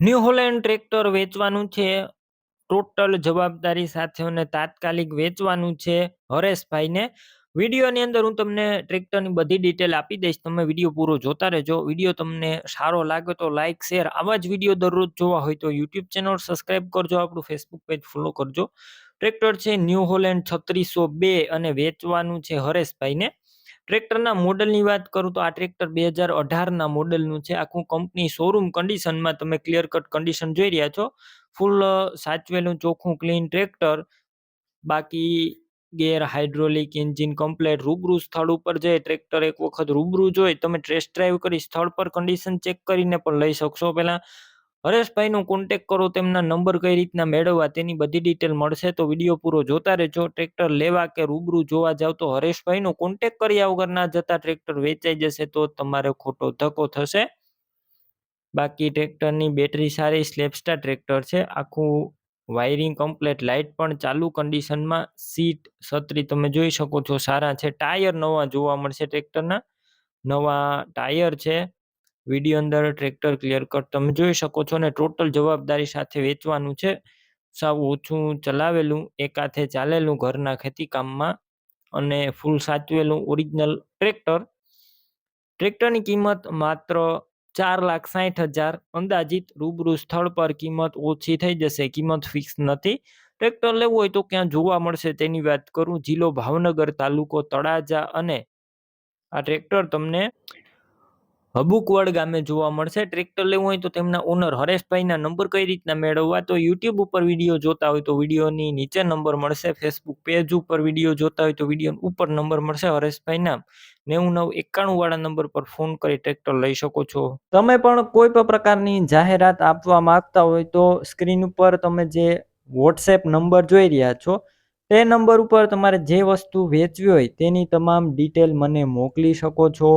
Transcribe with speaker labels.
Speaker 1: New Holland tractor વેચવાનું છે. Total જવાબદારી સાથે અને તાત્કાલિક વેચવાનું છે હરેશભાઈને. વિડીયોની અંદર હું તમને ટ્રેક્ટરની બધી ડિટેલ આપી દઈશ. તમે વીડિયો પૂરો જોતા રહેજો. વીડિયો તમને સારો લાગે તો લાઇક શેર આવા જ વીડિયો દરરોજ જોવા હોય તો યુટ્યુબ ચેનલ સબસ્ક્રાઇબ કરજો. આપણું ફેસબુક પેજ ફોલો કરજો. ટ્રેક્ટર છે ન્યૂ હોલેન્ડ છત્રીસો બે અને વેચવાનું છે હરેશભાઈને. ટ્રેક્ટરના મોડલની વાત કરું તો આ ટ્રેક્ટર બે હજાર અઢારના મોડલનું છે. આખું કંપની શોરૂમ કન્ડિશનમાં તમે ક્લિયર કટ કન્ડિશન જોઈ રહ્યા છો. ફૂલ સાચવેલું, ચોખ્ખું ક્લીન ટ્રેક્ટર. બાકી ગેર હાઇડ્રોલિક એન્જિન કમ્પ્લેટ રૂબરૂ સ્થળ ઉપર જઈ ટ્રેક્ટર એક વખત રૂબરૂ જોઈ તમે ટ્રેસ ડ્રાઈવ કરી સ્થળ પર કન્ડિશન ચેક કરીને પણ લઈ શકશો. પહેલા હરેશભાઈનો કોન્ટેક કરો, તેમના નંબર કઈ રીતના મેળવવા તેની બધી ડિટેલ મળશે તો વીડિયો પૂરો જોતા રહેજો. ટ્રેક્ટર લેવા કે રૂબરૂ જોવા જાવ તો હરેશભાઈનો કોન્ટેક કર્યા વગર ના જતા ટ્રેક્ટર વેચાઈ જશે તો તમારે ખોટો ધક્કો થશે. બાકી ટ્રેક્ટરની બેટરી સારી સ્લેપસ્ટાર ટ્રેક્ટર છે. આખું વાયરિંગ કમ્પ્લેટ લાઇટ પણ ચાલુ કન્ડિશનમાં સીટ છત્રી તમે જોઈ શકો છો, સારા છે. ટાયર નવા જોવા મળશે ટ્રેક્ટરના નવા ટાયર છે. વીડિયો અંદર ટ્રેક્ટર ક્લિયર કટ તમે જોઈ શકો છો ને ટોટલ જવાબદારી સાથે વેચવાનું છે. સાવ ઓછું ચલાવેલું, એક હાથે ચાલેલું ઘરના ખેતી કામમાં અને ફૂલ સાચવેલું ઓરિજિનલ ટ્રેક્ટર ટ્રેક્ટરની કિંમત માત્ર ચાર લાખ સાઠ હજાર, અંદાજિત રૂબરૂ સ્થળ પર કિંમત ઓછી થઈ જશે, કિંમત ફિક્સ નથી. ટ્રેક્ટર લેવું હોય તો ક્યાં જોવા મળશે તેની વાત કરું, જિલ્લો ભાવનગર તાલુકો તળાજા અને આ ટ્રેક્ટર તમને હબુકવડ ગામે જોવા મળશે. ટ્રેક્ટર લેવું હોય તો તેમના ઓનર હરેશભાઈના નંબર કઈ રીતના મેળવવા? તો યુટ્યુબ ઉપર વીડિયો જોતા હોય તો વિડીયોની નીચે નંબર મળશે. ફેસબુક પેજ ઉપર વીડિયો જોતા હોય તો વીડિયો ઉપર નંબર મળશે હરેશભાઈના. નેવું નવ એકાણું વાળા નંબર પર ફોન કરી ટ્રેક્ટર લઈ શકો છો. તમે પણ કોઈ પણ પ્રકારની જાહેરાત આપવા માંગતા હોય તો સ્ક્રીન ઉપર તમે જે વોટ્સએપ નંબર જોઈ રહ્યા છો, તે નંબર ઉપર તમારે જે વસ્તુ વેચવી હોય તેની તમામ ડિટેલ મને મોકલી શકો છો.